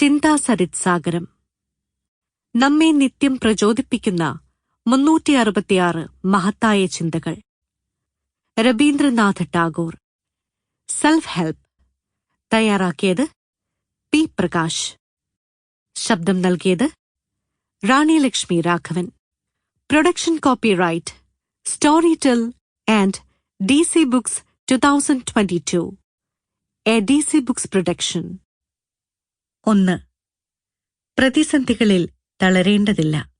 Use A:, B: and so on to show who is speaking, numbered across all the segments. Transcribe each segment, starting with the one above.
A: ചിന്താസരിത്സാഗരം. നമ്മെ നിത്യം പ്രചോദിപ്പിക്കുന്ന മുന്നൂറ്റി അറുപത്തിയാറ് മഹത്തായ ചിന്തകൾ. രവീന്ദ്രനാഥ് ടാഗോർ. സെൽഫ് ഹെൽപ്പ് തയ്യാറാക്കിയത് പി പ്രകാശ്. ശബ്ദം നൽകിയത് Rani Lakshmi Raghavan. Production copyright Storytel and D C books two thousand twenty two. A D C books production. ഒന്ന്. പ്രതിസന്ധികളിൽ തളരേണ്ടതില്ല.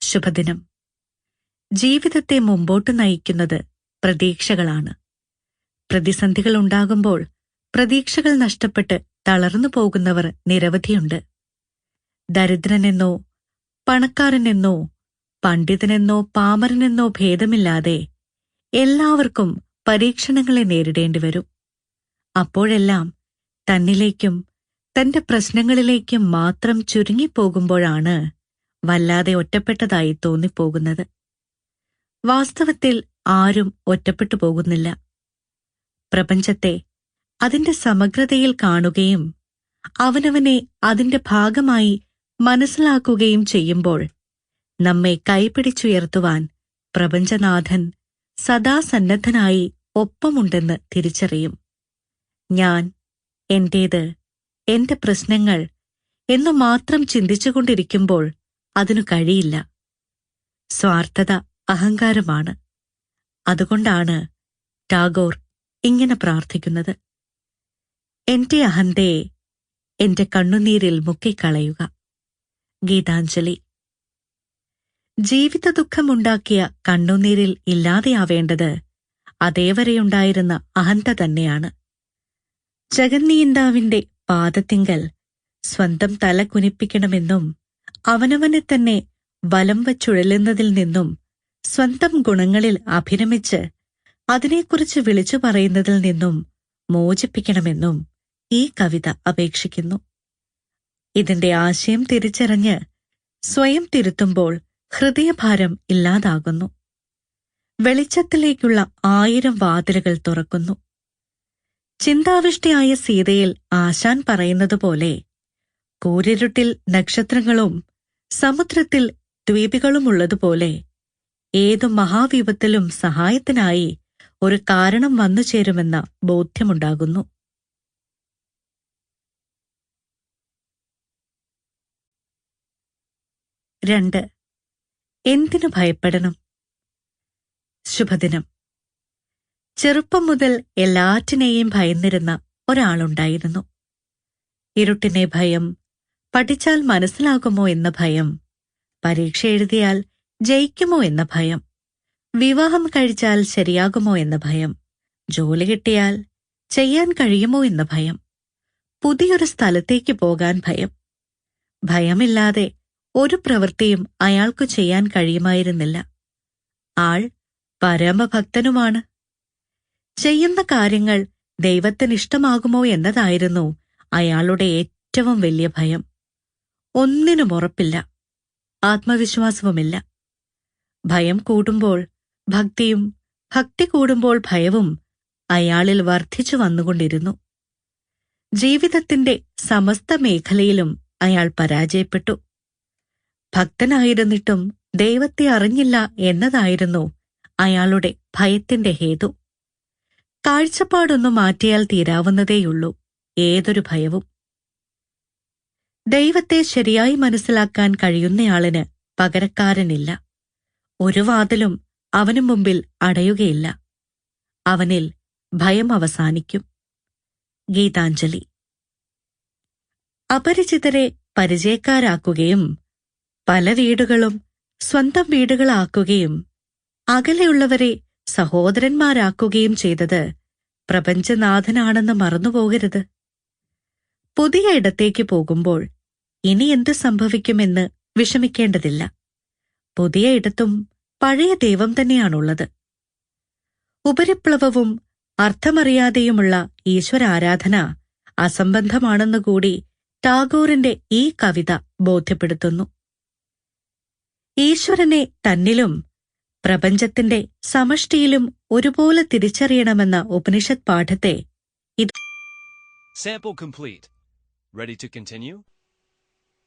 A: ശുഭദിനം. ജീവിതത്തെ മുമ്പോട്ട് നയിക്കുന്നത് പ്രതീക്ഷകളാണ്. പ്രതിസന്ധികൾ ഉണ്ടാകുമ്പോൾ പ്രതീക്ഷകൾ നഷ്ടപ്പെട്ട് തളർന്നു പോകുന്നവർ നിരവധിയുണ്ട്. ദരിദ്രനെന്നോ പണക്കാരനെന്നോ പണ്ഡിതനെന്നോ പാമരനെന്നോ ഭേദമില്ലാതെ എല്ലാവർക്കും പരീക്ഷണങ്ങളെ നേരിടേണ്ടി വരും അപ്പോഴെല്ലാം തന്നിലേക്കും തന്റെ പ്രശ്നങ്ങളിലേക്ക് മാത്രം ചുരുങ്ങിപ്പോകുമ്പോഴാണ് വല്ലാതെ ഒറ്റപ്പെട്ടതായി തോന്നിപ്പോകുന്നത്. വാസ്തവത്തിൽ ആരും ഒറ്റപ്പെട്ടു പോകുന്നില്ല. പ്രപഞ്ചത്തെ അതിന്റെ സമഗ്രതയിൽ കാണുകയും അവനവനെ അതിന്റെ ഭാഗമായി മനസ്സിലാക്കുകയും ചെയ്യുമ്പോൾ നമ്മെ കൈപിടിച്ചുയർത്തുവാൻ പ്രപഞ്ചനാഥൻ സദാസന്നദ്ധനായി ഒപ്പമുണ്ടെന്ന് തിരിച്ചറിയും. ഞാൻ എന്റേത് എന്റെ പ്രശ്നങ്ങൾ എന്നു മാത്രം ചിന്തിച്ചുകൊണ്ടിരിക്കുമ്പോൾ അതിനു കഴിയില്ല. സ്വാർത്ഥത അഹങ്കാരമാണ്. അതുകൊണ്ടാണ് ടാഗോർ ഇങ്ങനെ പ്രാർത്ഥിക്കുന്നത്. എന്റെ അഹന്തയെ എന്റെ കണ്ണുനീരിൽ മുക്കിക്കളയുക. ഗീതാഞ്ജലി. ജീവിത ദുഃഖമുണ്ടാക്കിയ കണ്ണുനീരിൽ ഇല്ലാതെയാവേണ്ടത് അതേവരെയുണ്ടായിരുന്ന അഹന്ത തന്നെയാണ്. ജഗന്നീന്താവിന്റെ പാദത്തിങ്കൽ സ്വന്തം തല കുനിപ്പിക്കണമെന്നും അവനവനെ തന്നെ വലം വച്ചുഴലുന്നതിൽ നിന്നും സ്വന്തം ഗുണങ്ങളിൽ അഭിരമിച്ച് അതിനെക്കുറിച്ച് വിളിച്ചു പറയുന്നതിൽ നിന്നും മോചിപ്പിക്കണമെന്നും ഈ കവിത അപേക്ഷിക്കുന്നു. ഇതിന്റെ ആശയം തിരിച്ചറിഞ്ഞ് സ്വയം തിരുത്തുമ്പോൾ ഹൃദയഭാരം ഇല്ലാതാകുന്നു. വെളിച്ചത്തിലേക്കുള്ള ആയിരം വാതിലുകൾ തുറക്കുന്നു. ചിന്താവിഷ്ടിയായ സീതയിൽ ആശാൻ പറയുന്നതുപോലെ കൂരിരുട്ടിൽ നക്ഷത്രങ്ങളും സമുദ്രത്തിൽ ദ്വീപികളുമുള്ളതുപോലെ ഏതു മഹാവിപത്തിലും സഹായത്തിനായി ഒരു കാരണം വന്നു ചേരുമെന്ന ബോധ്യമുണ്ടാകുന്നു. രണ്ട്. എന്തിനു ഭയപ്പെടണം? ശുഭദിനം. ചെറുപ്പം മുതൽ എല്ലാറ്റിനെയും ഭയന്നിരുന്ന ഒരാളുണ്ടായിരുന്നു. ഇരുട്ടിനെ ഭയം പഠിച്ചാൽ മനസ്സിലാകുമോ എന്ന ഭയം പരീക്ഷ എഴുതിയാൽ ജയിക്കുമോ എന്ന ഭയം വിവാഹം കഴിച്ചാൽ ശരിയാകുമോ എന്ന ഭയം ജോലി കിട്ടിയാൽ ചെയ്യാൻ കഴിയുമോ എന്ന ഭയം പുതിയൊരു സ്ഥലത്തേക്ക് പോകാൻ ഭയം. ഭയമില്ലാതെ ഒരു പ്രവൃത്തിയും അയാൾക്കു ചെയ്യാൻ കഴിയുമായിരുന്നില്ല. ആൾ പരമഭക്തനുമാണ്. ചെയ്യുന്ന കാര്യങ്ങൾ ദൈവത്തിന് ഇഷ്ടമാകുമോ എന്നതായിരുന്നു അയാളുടെ ഏറ്റവും വലിയ ഭയം. ഒന്നിനും ഉറപ്പില്ല. ആത്മവിശ്വാസവുമില്ല. ഭയം കൂടുമ്പോൾ ഭക്തിയും ഭക്തി കൂടുമ്പോൾ ഭയവും അയാളിൽ വർദ്ധിച്ചു വന്നുകൊണ്ടിരുന്നു. ജീവിതത്തിന്റെ സമസ്ത മേഖലയിലും അയാൾ പരാജയപ്പെട്ടു. ഭക്തനായിരുന്നിട്ടും ദൈവത്തെ അറിഞ്ഞില്ല എന്നതായിരുന്നു അയാളുടെ ഭയത്തിന്റെ ഹേതു. കാഴ്ചപ്പാടൊന്നു മാറ്റിയാൽ തീരാവുന്നതേയുള്ളൂ. ഏതൊരു ഭയവും. ദൈവത്തെ ശരിയായി മനസ്സിലാക്കാൻ കഴിയുന്നയാളിന് പകരക്കാരനില്ല. ഒരു വാതിലും അവനു മുമ്പിൽ അടയുകയില്ല. അവനിൽ ഭയം അവസാനിക്കും. ഗീതാഞ്ജലി. അപരിചിതരെ പരിചയക്കാരാക്കുകയും പല വീടുകളും സ്വന്തം വീടുകളാക്കുകയും അകലെയുള്ളവരെ സഹോദരന്മാരാക്കുകയും ചെയ്തത് പ്രപഞ്ചനാഥനാണെന്ന് മറന്നുപോകരുത്. പുതിയ ഇടത്തേക്ക് പോകുമ്പോൾ ഇനി എന്ത് സംഭവിക്കുമെന്ന് വിഷമിക്കേണ്ടതില്ല. പുതിയ ഇടത്തും പഴയ ദൈവം തന്നെയാണുള്ളത്. ഉപരിപ്ലവവും അർത്ഥമറിയാതെയുമുള്ള ഈശ്വരാരാധന അസംബന്ധമാണെന്നുകൂടി ടാഗോറിന്റെ ഈ കവിത ബോധ്യപ്പെടുത്തുന്നു. ഈശ്വരനെ തന്നിലും പ്രപഞ്ചത്തിന്റെ സമഷ്ടിയിലും ഒരുപോലെ തിരിച്ചറിയണമെന്ന Upanishad പാഠത്തെ
B: Sample complete. Ready to continue?